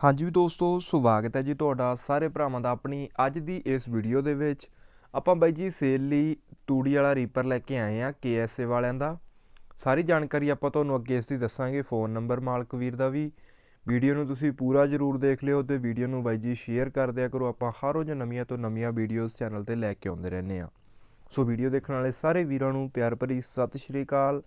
ਹਾਂਜੀ ਵੀ ਦੋਸਤੋ, ਸਵਾਗਤ ਹੈ ਜੀ ਤੁਹਾਡਾ ਸਾਰੇ ਭਰਾਵਾਂ ਦਾ ਆਪਣੀ ਅੱਜ ਦੀ ਇਸ ਵੀਡੀਓ ਦੇ ਵਿੱਚ। ਆਪਾਂ ਬਾਈ ਜੀ ਸੇਲ ਲਈ ਤੂੜੀ ਵਾਲਾ ਰੀਪਰ ਲੈ ਕੇ ਆਏ ਆ KSA ਵਾਲਿਆਂ ਦਾ। ਸਾਰੀ ਜਾਣਕਾਰੀ ਆਪਾਂ ਤੁਹਾਨੂੰ ਅੱਗੇ ਇਸ ਦੀ ਦੱਸਾਂਗੇ ਫੋਨ ਨੰਬਰ ਮਾਲਕ ਵੀਰ ਦਾ ਵੀ। ਵੀਡੀਓ ਨੂੰ ਤੁਸੀਂ ਪੂਰਾ ਜ਼ਰੂਰ ਦੇਖ ਲਿਓ ਤੇ ਵੀਡੀਓ ਨੂੰ ਬਾਈ ਜੀ ਸ਼ੇਅਰ ਕਰ ਦਿਆ ਕਰੋ। ਆਪਾਂ ਹਰ ਰੋਜ਼ ਨਵੀਆਂ ਤੋਂ ਨਵੀਆਂ ਵੀਡੀਓਜ਼ ਚੈਨਲ ਤੇ ਲੈ ਕੇ ਆਉਂਦੇ ਰਹਿੰਦੇ ਆ ਸੋ ਵੀਡੀਓ ਦੇਖਣ ਵਾਲੇ ਸਾਰੇ ਵੀਰਾਂ ਨੂੰ ਪਿਆਰ ਭਰੀ ਸਤਿ ਸ਼੍ਰੀ ਅਕਾਲ।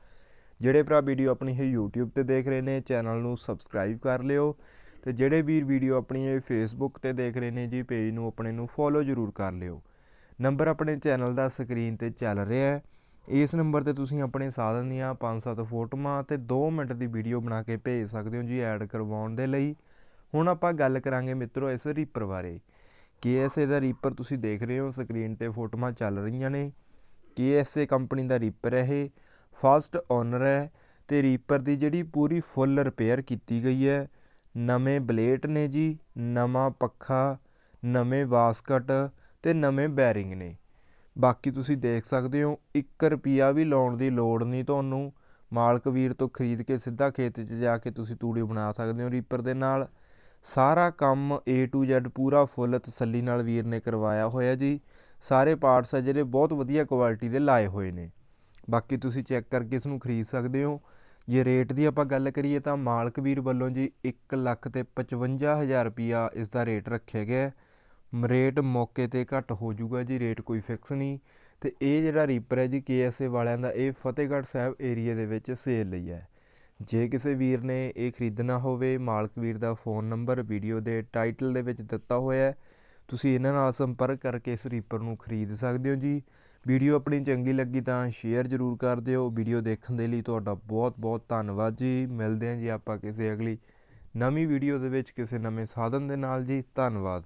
ਜਿਹੜੇ ਭਰਾ ਵੀਡੀਓ ਆਪਣੀ ਇਹ YouTube ਤੇ ਦੇਖ ਰਹੇ ਨੇ ਚੈਨਲ ਨੂੰ ਸਬਸਕ੍ਰਾਈਬ ਕਰ ਲਿਓ। ਤੇ ਜਿਹੜੇ ਵੀਰ ਵੀਡੀਓ ਆਪਣੀ ਇਹ ਫੇਸਬੁੱਕ ਤੇ ਦੇਖ ਰਹੇ ਨੇ ਜੀ ਪੇਜ ਨੂੰ ਆਪਣੇ ਨੂੰ ਫੋਲੋ ਜ਼ਰੂਰ ਕਰ ਲਿਓ। ਨੰਬਰ ਆਪਣੇ ਚੈਨਲ ਦਾ ਸਕਰੀਨ ਤੇ ਚੱਲ ਰਿਹਾ ਹੈ। ਇਸ ਨੰਬਰ ਤੇ ਤੁਸੀਂ ਆਪਣੇ ਸਾਧਨ ਦੀਆਂ 5-7 ਫੋਟੋਆਂ ਤੇ 2 ਮਿੰਟ ਦੀ ਵੀਡੀਓ ਬਣਾ ਕੇ ਭੇਜ ਸਕਦੇ ਹੋ ਜੀ ਐਡ ਕਰਵਾਉਣ ਦੇ ਲਈ। ਹੁਣ ਆਪਾਂ ਗੱਲ ਕਰਾਂਗੇ ਮਿੱਤਰੋ ਇਸ ਰੀਪਰ ਬਾਰੇ। KSA ਦਾ ਰੀਪਰ ਤੁਸੀਂ ਦੇਖ ਰਹੇ ਹੋ ਸਕਰੀਨ ਤੇ ਫੋਟੋਆਂ ਚੱਲ ਰਹੀਆਂ ਨੇ। KSA ਕੰਪਨੀ ਦਾ ਰੀਪਰ ਹੈ ਇਹ। ਫਸਟ ਓਨਰ ਹੈ ਤੇ ਰੀਪਰ ਦੀ ਜਿਹੜੀ ਪੂਰੀ ਫੁੱਲ ਰਿਪੇਅਰ ਕੀਤੀ ਗਈ ਹੈ। ਨਵੇਂ ਬਲੇਟ ਨੇ ਜੀ, ਨਵਾਂ ਪੱਖਾ, ਨਵੇਂ ਵਾਸਕਟ ਅਤੇ ਨਵੇਂ ਬੈਰਿੰਗ ਨੇ। ਬਾਕੀ ਤੁਸੀਂ ਦੇਖ ਸਕਦੇ ਹੋ 1 ਰੁਪਿਆ ਵੀ ਲਾਉਣ ਦੀ ਲੋੜ ਨਹੀਂ ਤੁਹਾਨੂੰ। ਮਾਲਕ ਵੀਰ ਤੋਂ ਖਰੀਦ ਕੇ ਸਿੱਧਾ ਖੇਤ 'ਚ ਜਾ ਕੇ ਤੁਸੀਂ ਤੂੜੀ ਬਣਾ ਸਕਦੇ ਹੋ ਰੀਪਰ ਦੇ ਨਾਲ। ਸਾਰਾ ਕੰਮ A to Z ਪੂਰਾ ਫੁੱਲ ਤਸੱਲੀ ਨਾਲ ਵੀਰ ਨੇ ਕਰਵਾਇਆ ਹੋਇਆ ਜੀ। ਸਾਰੇ ਪਾਰਟਸ ਆ ਜਿਹੜੇ ਬਹੁਤ ਵਧੀਆ ਕੁਆਲਿਟੀ ਦੇ ਲਾਏ ਹੋਏ ਨੇ। ਬਾਕੀ ਤੁਸੀਂ ਚੈੱਕ ਕਰਕੇ ਇਸ ਨੂੰ ਖਰੀਦ ਸਕਦੇ ਹੋ। ਜੇ ਰੇਟ ਦੀ ਆਪਾਂ ਗੱਲ ਕਰੀਏ ਤਾਂ ਮਾਲਕ ਵੀਰ ਵੱਲੋਂ ਜੀ 1 ਲੱਖ ਤੇ 55000 ਰੁਪਿਆ ਇਸ ਦਾ ਰੇਟ ਰੱਖਿਆ ਗਿਆ ਰੇਟ ਮੌਕੇ ਤੇ ਘੱਟ ਹੋ ਜਾਊਗਾ ਜੀ, ਰੇਟ ਕੋਈ ਫਿਕਸ ਨਹੀਂ। ਤੇ ਇਹ ਜਿਹੜਾ ਰੀਪਰ ਹੈ ਜੀ KSA ਵਾਲਿਆਂ ਦਾ ਇਹ ਫਤਿਹਗੜ੍ਹ ਸਾਹਿਬ ਏਰੀਆ ਦੇ ਵਿੱਚ ਸੇਲ ਲਈ ਹੈ। ਜੇ ਕਿਸੇ ਵੀਰ ਨੇ ਇਹ ਖਰੀਦਣਾ ਹੋਵੇ, ਮਾਲਕ ਵੀਰ ਦਾ ਫੋਨ ਨੰਬਰ ਵੀਡੀਓ ਦੇ ਟਾਈਟਲ ਦੇ ਵਿੱਚ ਦਿੱਤਾ ਹੋਇਆ ਹੈ, ਤੁਸੀਂ ਇਹਨਾਂ ਨਾਲ ਸੰਪਰਕ ਕਰਕੇ ਇਸ ਰੀਪਰ ਨੂੰ ਖਰੀਦ ਸਕਦੇ ਹੋ ਜੀ। ਵੀਡੀਓ ਆਪਣੀ ਚੰਗੀ ਲੱਗੀ ਤਾਂ ਸ਼ੇਅਰ ਜ਼ਰੂਰ ਕਰ ਦਿਓ। ਵੀਡੀਓ ਦੇਖਣ ਦੇ ਲਈ ਤੁਹਾਡਾ ਬਹੁਤ ਬਹੁਤ ਧੰਨਵਾਦ ਜੀ। ਮਿਲਦੇ ਹਾਂ ਜੀ ਆਪਾਂ ਕਿਸੇ ਅਗਲੀ ਨਵੀਂ ਵੀਡੀਓ ਦੇ ਵਿੱਚ ਕਿਸੇ ਨਵੇਂ ਸਾਧਨ ਦੇ ਨਾਲ ਜੀ। ਧੰਨਵਾਦ।